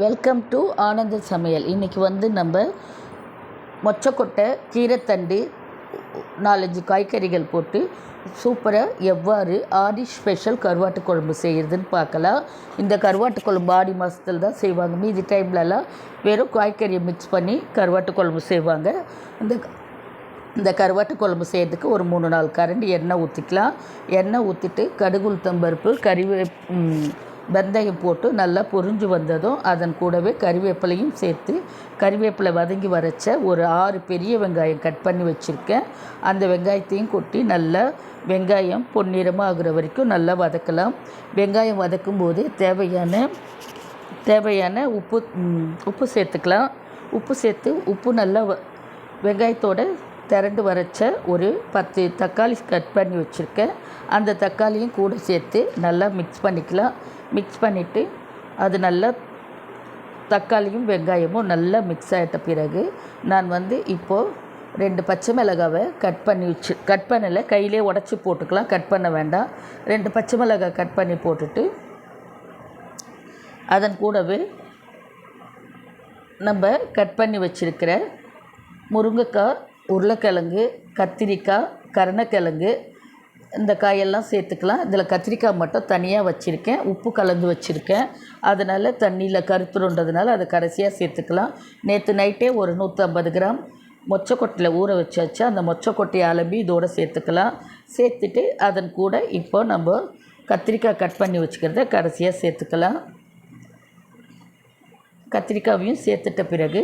Welcome to ஆனந்த சமையல். இன்றைக்கி வந்து நம்ம மொச்சக்கொட்டை கீரைத்தண்டு நாலஞ்சு காய்கறிகள் போட்டு சூப்பராக எவ்வாறு ஆடி ஸ்பெஷல் கருவாட்டு குழம்பு செய்கிறதுன்னு பார்க்கலாம். இந்த கருவாட்டு குழம்பு ஆடி மாதத்தில் தான் செய்வாங்க. மீதி டைம்லலாம் வெறும் காய்கறியை மிக்ஸ் பண்ணி கருவாட்டு குழம்பு செய்வாங்க. இந்த இந்த கருவாட்டு குழம்பு செய்கிறதுக்கு ஒரு மூணு நாலு கரண்டி எண்ணெய் ஊற்றிக்கலாம் எண்ணெய் ஊற்றிட்டு கடுகு உளுத்தம்பருப்பு கறிவே வெந்தயம் போட்டு நல்லா பொரிஞ்சு வந்ததும் அதன் கூடவே கறிவேப்பிலையும் சேர்த்து கறிவேப்பிலை வதங்கி வரைச்ச ஒரு ஆறு பெரிய வெங்காயம் கட் பண்ணி வச்சுருக்கேன். அந்த வெங்காயத்தையும் கொட்டி நல்லா வெங்காயம் பொன்னிறமாக ஆகுற வரைக்கும் நல்லா வதக்கலாம். வெங்காயம் வதக்கும் போது தேவையான தேவையான உப்பு உப்பு சேர்த்துக்கலாம். உப்பு சேர்த்து உப்பு நல்லா வ- வெங்காயத்தோட திரண்டு வரைச்ச ஒரு பத்து தக்காளி கட் பண்ணி வச்சுருக்கேன். அந்த தக்காளியும் கூட சேர்த்து நல்லா மிக்ஸ் பண்ணிக்கலாம். மிக்ஸ் பண்ணிவிட்டு அது நல்லா தக்காளியும் வெங்காயமும் நல்லா மிக்ஸ் ஆகிட்ட பிறகு நான் வந்து இப்போது ரெண்டு பச்சை மிளகாவை கட் பண்ணி வச்சு கட் பண்ணலை கையிலே உடச்சி போட்டுக்கலாம். கட் பண்ண வேண்டாம். ரெண்டு பச்சை மிளகாய் கட் பண்ணி போட்டுட்டு அதன் கூடவே நம்ம கட் பண்ணி வச்சுருக்கிற முருங்கைக்காய் உருளைக்கிழங்கு கத்திரிக்காய் கருணக்கிழங்கு இந்த காயெல்லாம் சேர்த்துக்கலாம். இதில் கத்திரிக்காய் மட்டும் தனியாக வச்சுருக்கேன். உப்பு கலந்து வச்சுருக்கேன். அதனால் தண்ணியில் கருத்துருன்றதுனால அதை கடைசியாக சேர்த்துக்கலாம். நேற்று நைட்டே ஒரு நூற்றம்பது கிராம் மொச்சக்கொட்டையில் ஊற வச்சாச்சு. அந்த மொச்சக்கொட்டையை அலம்பி இதோட சேர்த்துக்கலாம். சேர்த்துட்டு அதன் கூட இப்போ நம்ம கத்திரிக்காய் கட் பண்ணி வச்சுக்கிறத கடைசியாக சேர்த்துக்கலாம். கத்திரிக்காவையும் சேர்த்துட்ட பிறகு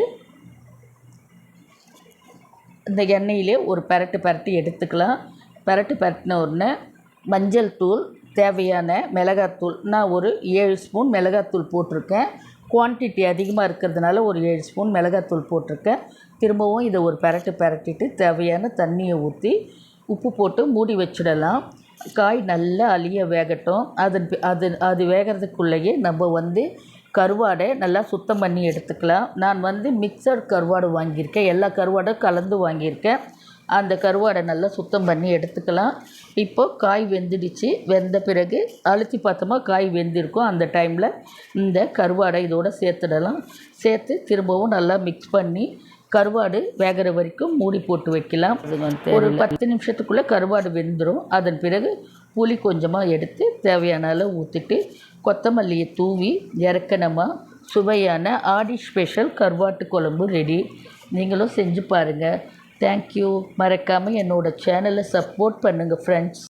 இந்த எண்ணெயிலே ஒரு பெரட்டு பெரட்டி எடுத்துக்கலாம். பெரட்டு பெரட்டின உடனே மஞ்சள் தூள் தேவையான மிளகாத்தூள் நான் ஒரு ஏழு ஸ்பூன் மிளகாத்தூள் போட்டிருக்கேன். குவான்டிட்டி அதிகமாக இருக்கிறதுனால ஒரு ஏழு ஸ்பூன் மிளகாத்தூள் போட்டிருக்கேன். திரும்பவும் இதை ஒரு பெரட்டு பெரட்டிட்டு தேவையான தண்ணியை ஊற்றி உப்பு போட்டு மூடி வச்சிடலாம். காய் நல்லா அழிய வேகட்டும். அது அது அது வேகிறதுக்குள்ளேயே நம்ம வந்து கருவாடை நல்லா சுத்தம் பண்ணி எடுத்துக்கலாம். நான் வந்து மிக்சர் கருவாடு வாங்கியிருக்கேன். எல்லா கருவாடும் கலந்து வாங்கியிருக்கேன். அந்த கருவாடை நல்லா சுத்தம் பண்ணி எடுத்துக்கலாம். இப்போ காய் வெந்துடுச்சு. வெந்த பிறகு அழுத்தி பார்த்தோமா காய் வெந்திருக்கும். அந்த டைமில் இந்த கருவாடை இதோட சேர்த்துடலாம். சேர்த்து திரும்பவும் நல்லா மிக்ஸ் பண்ணி கருவாடு வேகிற வரைக்கும் மூடி போட்டு வைக்கலாம். ஒரு பத்து நிமிஷத்துக்குள்ளே கருவாடு வெந்துடும் அதன் பிறகு புளி கொஞ்சமாக எடுத்து தேவையான அளவு ஊற்றிட்டு கொத்தமல்லியை தூவி இறக்கணுமா சுவையான ஆடி ஸ்பெஷல் கருவாட்டு குழம்பு ரெடி நீங்களும் செஞ்சு பாருங்கள் தேங்க்யூ மறக்காமல் என்னோடய சேனலை சப்போர்ட் பண்ணுங்கள் ஃப்ரெண்ட்ஸ்